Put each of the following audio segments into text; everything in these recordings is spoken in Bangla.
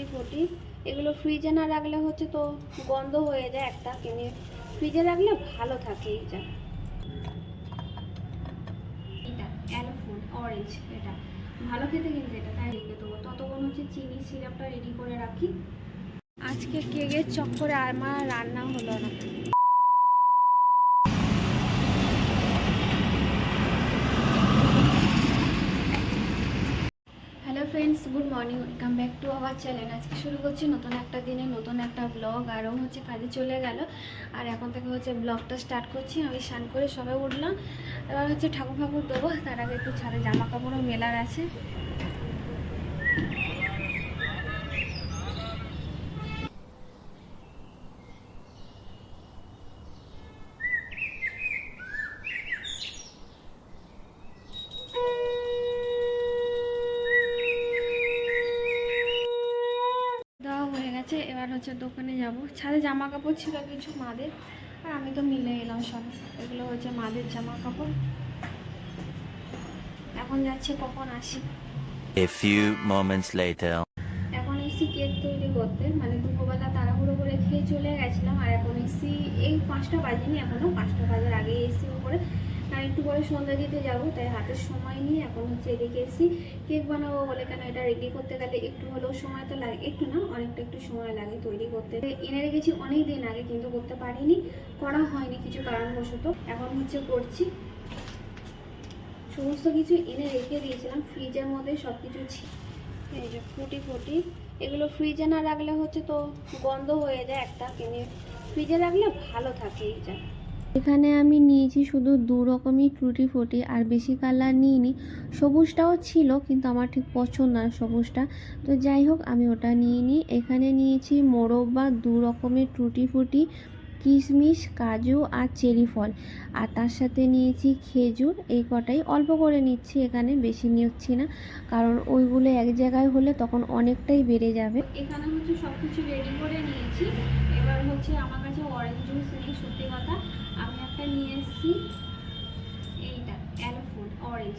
টুটি ফুটি এগুলো ফ্রিজে না রাখলে হচ্ছে তো গন্ধ হয়ে যায় একটা কিনে। ফ্রিজে রাখলে ভালো থাকে এইটা। এটা অ্যালোফোন অরেঞ্জ এটা। ভালো খেতে কিন্তু এটা, তাই রেখে দেবো। ততক্ষণ হচ্ছে চিনি সিরাপটা রেডি করে রাখি। আজকে কেকের চক্করে আমার রান্না হলো না। Friends good morning welcome back to our channel আজকে শুরু করছি নতুন একটা দিনে নতুন একটা ব্লগ আরও হচ্ছে কাজে চলে গেল। আর এখন থেকে হচ্ছে ব্লগটা স্টার্ট করছি। আমি স্নান করে সবাই উঠলাম। এবার হচ্ছে ঠাকুর ফাকুর দেবো। তার আগে একটু ছাদে জামা কাপড়ও মেলার আছে দেওয়া হয়ে গেছে এবার দোকানে যাব। ছাদে জামা কাপড় ছিল কিছু মাদের আর আমি তো মিলে এলাম সব। এগুলো হচ্ছে মাদের জামা কাপড় এখন যাচ্ছে কখন আসি। A few moments later. এখন এসি কেক তৈরি করতে। মানে দুপুরবেলা তাড়াহুড়ো করে খেয়ে চলে গেছিলাম আর এখন এসি এই পাঁচটা বাজেনি এখনও পাঁচটা বাজার আগে এসি উপরে। আর একটু পরে সন্ধ্যা দিতে যাব, তাই হাতের সময় নিয়ে এখন হচ্ছে এদিকে এসি কেক বানাবো বলে কেন এটা রেডি করতে গেলে একটু হলেও সময় তো লাগে, একটু না, অনেকটা একটু সময় লাগে তৈরি করতে। এনে রেখেছি অনেক দিন আগে কিন্তু করতে পারিনি, করা হয়নি কিছু কারণবশত, এখন হচ্ছে করছি। সমস্ত কিছু এনে রেখে দিয়েছিলাম, ফ্রিজের মধ্যে সব কিছু ছিল এই যে ফুটি ফুটি। এগুলো ফ্রিজে না রাখলে হচ্ছে তো গন্ধ হয়ে যায় একটা কিনে ফ্রিজে রাখলে ভালো থাকে এইটা। এখানে আমি নিয়েছি শুধু দু রকমই টুটি ফুটি, আর বেশি কালার নিইনি। সবুজটাও ছিল, কিন্তু আমার ঠিক পছন্দ না সবুজটা। তো যাই হোক, আমি ওটা নিয়ে নিই এখানে নিয়েছি মোরব্বা দু রকমের টুটি ফুটি, কিশমিশ, কাজু আর চেরি ফল। আর তার সাথে নিয়েছি খেজুর, এই কটাই। অল্প করে নিচ্ছি, এখানে বেশি নিচ্ছি না, কারণ ওইগুলো এক জায়গায় হলে তখন অনেকটাই বেড়ে যাবে। এখানে হচ্ছে সব কিছু রেডি করে নিয়েছি। এবার হচ্ছে আমার কাছে অরেঞ্জ জুস নেই সত্যি কথা আমি একটা নিয়ে এসেছি। এইটা অ্যালোফোন অরেঞ্জ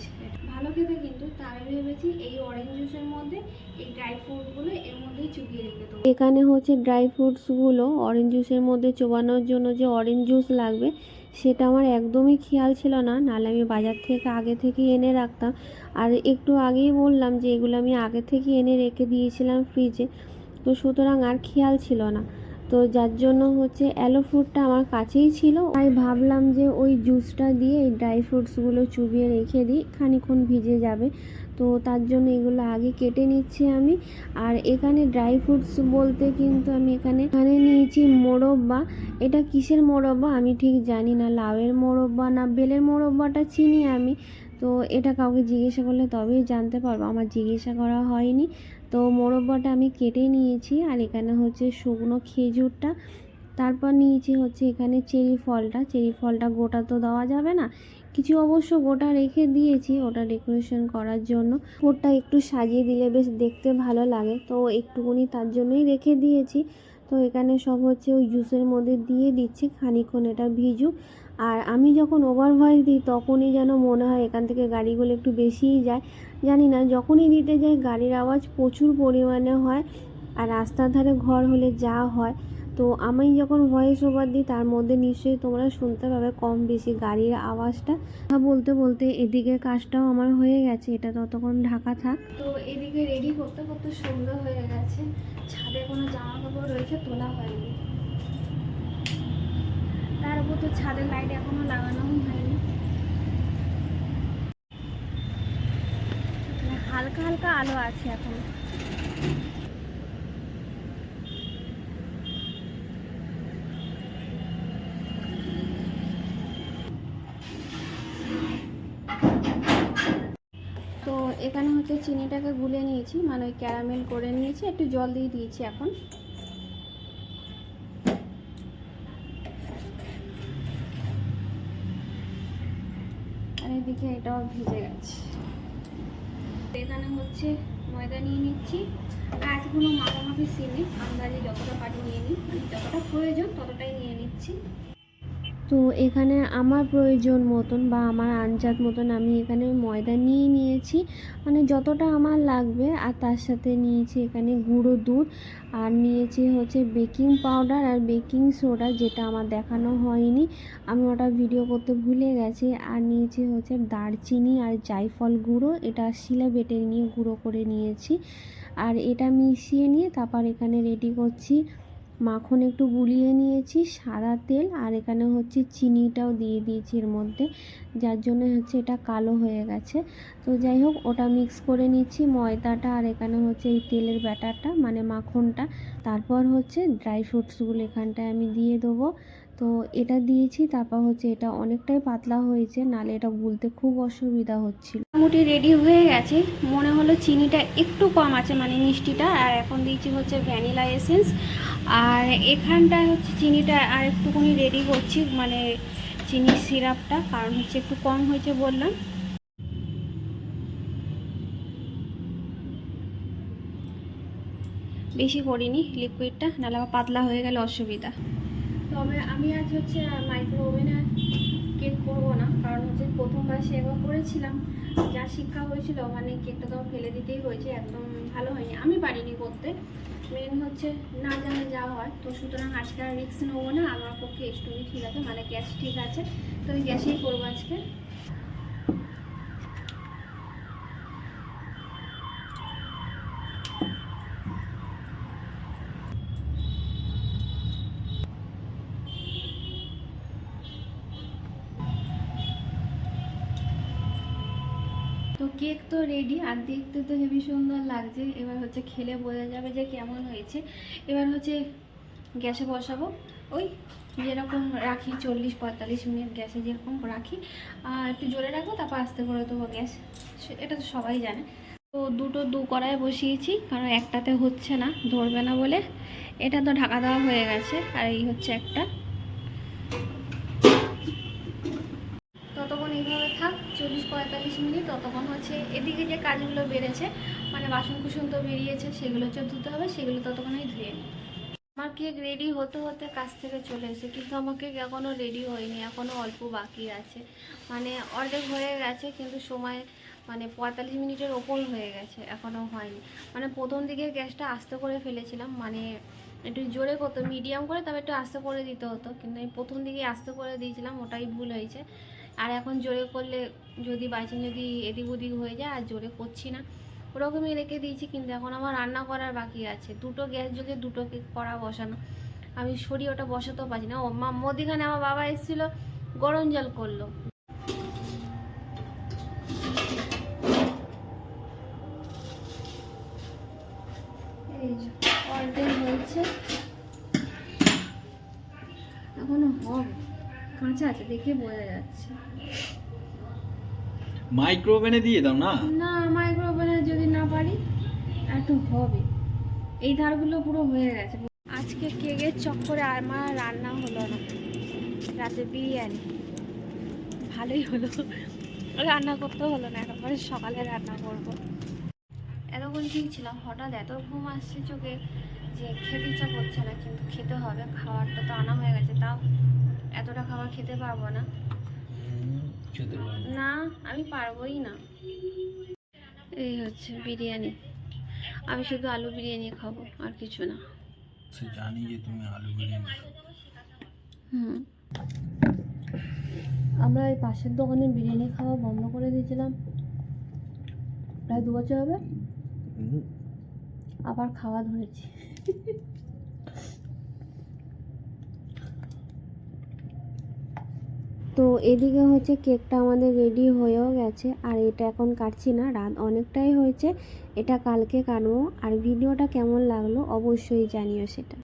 ভালো খেতে কিন্তু তার ভেবেছি এই অরেঞ্জ জুসের মধ্যে, এই ড্রাই ফ্রুটগুলো এর মধ্যেই চুপিয়ে রেখে দেবো। এখানে হচ্ছে ড্রাই ফ্রুটসগুলো অরেঞ্জ জুসের মধ্যে চোবানোর জন্য যে অরেঞ্জ জুস লাগবে, সেটা আমার একদমই খেয়াল ছিল না। নাহলে আমি বাজার থেকে আগে থেকে এনে রাখতাম। আর একটু আগেই বললাম যে, এগুলো আমি আগে থেকে এনে রেখে দিয়েছিলাম ফ্রিজে তো সুতরাং আর খেয়াল ছিল না। তো যার জন্য হচ্ছে অ্যালো ফ্রুটটা আমার কাছেই ছিল। তাই ভাবলাম যে ওই জুসটা দিয়ে এই ড্রাই ফ্রুটসগুলো চুবিয়ে রেখে দিই খানিক্ষণ ভিজে যাবে। তো তার জন্য এগুলো আগে কেটে নিচ্ছি আমি। আর এখানে ড্রাই ফ্রুটস বলতে কিন্তু আমি এখানে এখানে নিয়েছি মোরব্বা। এটা কিসের মোরব্বা আমি ঠিক জানি না, লাউয়ের মোরব্বা না, বেলের মোরব্বাটা চিনি আমি। তো এটা কাউকে জিজ্ঞাসা করলে তবেই জানতে পারব। আমার জিজ্ঞাসা করা হয়নি। তো মোরব্বাটা আমি কেটে নিয়েছি আর এখানে হচ্ছে শুকনো খেজুরটা। তারপর নিয়েছি হচ্ছে এখানে চেরি ফলটা। চেরি ফলটা গোটা তো দেওয়া যাবে না। কিছু অবশ্য গোটা রেখে দিয়েছি ওটা ডেকোরেশন করার জন্য। ওটা একটু সাজিয়ে দিলে বেশ দেখতে ভালো লাগে। তো একটুকুনি তার জন্যই রেখে দিয়েছি। তো এখানে সব হচ্ছে ওই জুসের মধ্যে দিয়ে দিচ্ছি। খানিক্ষণ এটা ভিজুক। আর আমি যখন ওভার ভয়েস দিই, তখনই যেন মনে হয় এখান থেকে গাড়িগুলো একটু বেশিই যায়। জানি না, যখনই দিতে যাই, গাড়ির আওয়াজ প্রচুর পরিমাণে হয় আর রাস্তার ধারে ঘর হলে যা হয়। তো আমি যখন ভয়েস ওভার দিই, তার মধ্যে নিশ্চয়ই তোমরা শুনতে পাবে কম বেশি গাড়ির আওয়াজটা। বলতে বলতে এদিকের কাজটাও আমার হয়ে গেছে, এটা ততক্ষণ ঢাকা থাক। তো এদিকে রেডি করতে করতে সন্ধ্যা হয়ে গেছে, ছাদে কোনো জামা কাপড় রয়েছে তোলা হয়নি। তো ছাদের লাইট এখনও লাগানোই হয়নি। হালকা হালকা আলো আছে এখন। তো এখানে হচ্ছে চিনিটাকে গুলে নিয়েছি মানে ওই ক্যারামেল করে নিয়েছি, একটু জল দিয়ে দিয়েছি এখন। এদিকে এটাও ভিজে গেছে। এখানে হচ্ছে ময়দা নিয়ে নিচ্ছি। কোনো মাখামাখি সিনে আন্দাজে যতটা পারি নিয়ে নিই মানে যতটা প্রয়োজন ততটাই নিয়ে নিচ্ছি। তো এখানে আমার প্রয়োজন মতন বা আমার আঞ্জাত মতন আমি এখানে ময়দা নিয়ে নিয়েছি। মানে যতটা আমার লাগবে আর তার সাথে নিয়েছি এখানে গুঁড়ো দুধ আর নিয়েছি হচ্ছে বেকিং পাউডার আর বেকিং সোডা যেটা আমার দেখানো হয়নি। আমি ওটা ভিডিও করতে ভুলে গেছি। আর নিয়েছি হচ্ছে দারচিনি আর জায়ফল গুঁড়ো। এটা শিলে বেটে নিয়ে গুঁড়ো করে নিয়েছি। আর এটা মিশিয়ে নিয়ে তারপর এখানে রেডি করছি। মাখন একটু গুলিয়ে নিয়েছি, সাদা তেল আর এখানে হচ্ছে চিনিটাও দিয়ে দিয়েছি এর মধ্যে, যার জন্য হচ্ছে এটা কালো হয়ে গেছে। তো যাই হোক, ওটা মিক্স করে নিচ্ছি। ময়দাটা আর এখানে হচ্ছে এই তেলের ব্যাটারটা মানে মাখনটা। তারপর হচ্ছে ড্রাই ফ্রুটসগুলো এখানটায় আমি দিয়ে দেবো। তো এটা দিয়েছি, তারপর হচ্ছে এটা অনেকটাই পাতলা হয়েছে, নালে এটা গুলতে খুব অসুবিধা হচ্ছিল। মোটামুটি রেডি হয়ে গেছে। মনে হলো চিনিটা একটু কম আছে মানে মিষ্টিটা। আর এখন দিয়েছি হচ্ছে ভ্যানিলা এসেন্স আর এখানটায় হচ্ছে চিনিটা আর একটুখানি রেডি করছি মানে চিনির সিরাপটা কারণ হচ্ছে একটু কম হয়েছে বললাম। বেশি করিনি লিকুইডটা নাহলে আবার পাতলা হয়ে গেলে অসুবিধা। তবে আমি আজ হচ্ছে মাইক্রো ওভেনে কেক করব না, কারণ হচ্ছে প্রথমবার সেবা করেছিলাম, যা শিক্ষা হয়েছিল মানে কেকটা তো ফেলে দিতেই হয়েছে, একদম ভালো হয়নি। আমি পারিনি করতে মেন হচ্ছে না জানে যা হয়, তো সুতরাং আজকে আর রিস্ক নেব না, আমার পক্ষে স্টোভই ঠিক আছে মানে গ্যাস ঠিক আছে, তো আমি গ্যাসেই করব আজকে। তো কেক তো রেডি আর দেখতে তো হেবি সুন্দর লাগছে। এবার হচ্ছে খেলে বোঝা যাবে যে কেমন হয়েছে। এবার হচ্ছে গ্যাসে বসাবো। ওই যেরকম রাখি চল্লিশ পঁয়তাল্লিশ মিনিট গ্যাসে যেরকম রাখি। আর একটু জোরে রাখব, তারপর আস্তে করে দেবো গ্যাস। এটা তো সবাই জানে। তো দুটো দু কড়াই বসিয়েছি, কারণ একটাতে হচ্ছে না, ধরবে না বলে। এটা তো ঢাকা দেওয়া হয়ে গেছে, আর এই হচ্ছে একটা। চল্লিশ পঁয়তাল্লিশ মিনিট, ততক্ষণ হচ্ছে এদিকে যে কাজগুলো বেড়েছে মানে বাসন কুসন তো বেরিয়েছে, সেগুলো হচ্ছে ধুতে হবে, সেগুলো ততক্ষণই ধুয়ে নিই। আমার কেক রেডি হতে হতে কাছ থেকে চলে এসে কিন্তু আমার কেক এখনও রেডি হয়নি এখনও অল্প বাকি আছে। মানে অর্ধেক হয়ে গেছে, কিন্তু সময় মানে পঁয়তাল্লিশ মিনিটের ওপর হয়ে গেছে এখনও হয়নি। মানে প্রথম দিকে গ্যাসটা আস্তে করে ফেলেছিলাম মানে একটু জোরে করতো, মিডিয়াম করে, তবে একটু আস্তে করে দিতে হতো, কিন্তু আমি প্রথম দিকে আস্তে করে দিয়েছিলাম, ওটাই ভুল হয়েছে। আর এখন জোরে করলে যদি বাইচিং যদি এদিক ওদিক হয়ে যায়, আর জোরে করছি না। ওরকমই রেখে দিয়েছি, কিন্তু এখন আমার রান্না করার বাকি আছে। দুটো গ্যাস যোগে দুটো কড়া বসানো। আমি সরি ওটা বসাতেও পারছি না। ও মা, মদিখানে আমার বাবা এসেছিল, গরম জল করল। কাঁচা আছে দেখে বোঝা যাচ্ছে। মাইক্রো ওভেনে দিয়ে দাও না? না মাইক্রোওভেনে যদি না পারি একটু হবে। এই ধারগুলো পুরো হয়ে গেছে। আজকে কেকের চক্করে আমার রান্না হলো না। রাতে বিরিয়ানি। ভালোই হলো। রান্না করতে হলো না একেবারে সকালে রান্না করব। এতক্ষণ ঠিক ছিলাম হঠাৎ এত ঘুম আসছে চোখে যে খেতে ইচ্ছা করছে না কিন্তু খেতে হবে খাবারটা তো আনা হয়ে গেছে তাও এতটা খাবার খেতে পারব না। না। আমি পারবোই না। এই হচ্ছে বিরিয়ানি। আমি শুধু আলু বিরিয়ানি খাব আর কিছু না। জানি যে তুমি আলু বিরিয়ানি হুম। আমরা এই পাশের দোকানে বিরিয়ানি খাওয়া বন্ধ করে দিয়েছিলাম। প্রায় দু বছর হবে। আবার খাওয়া ধরেছি। তো এদিকে হচ্ছে কেকটা আমাদের রেডি হয়েও গেছে, আর এটা এখন কাটছি না, রাত অনেকটাই হয়েছে, এটা কালকে কাটবো, আর ভিডিওটা কেমন লাগল অবশ্যই জানিও সেটা।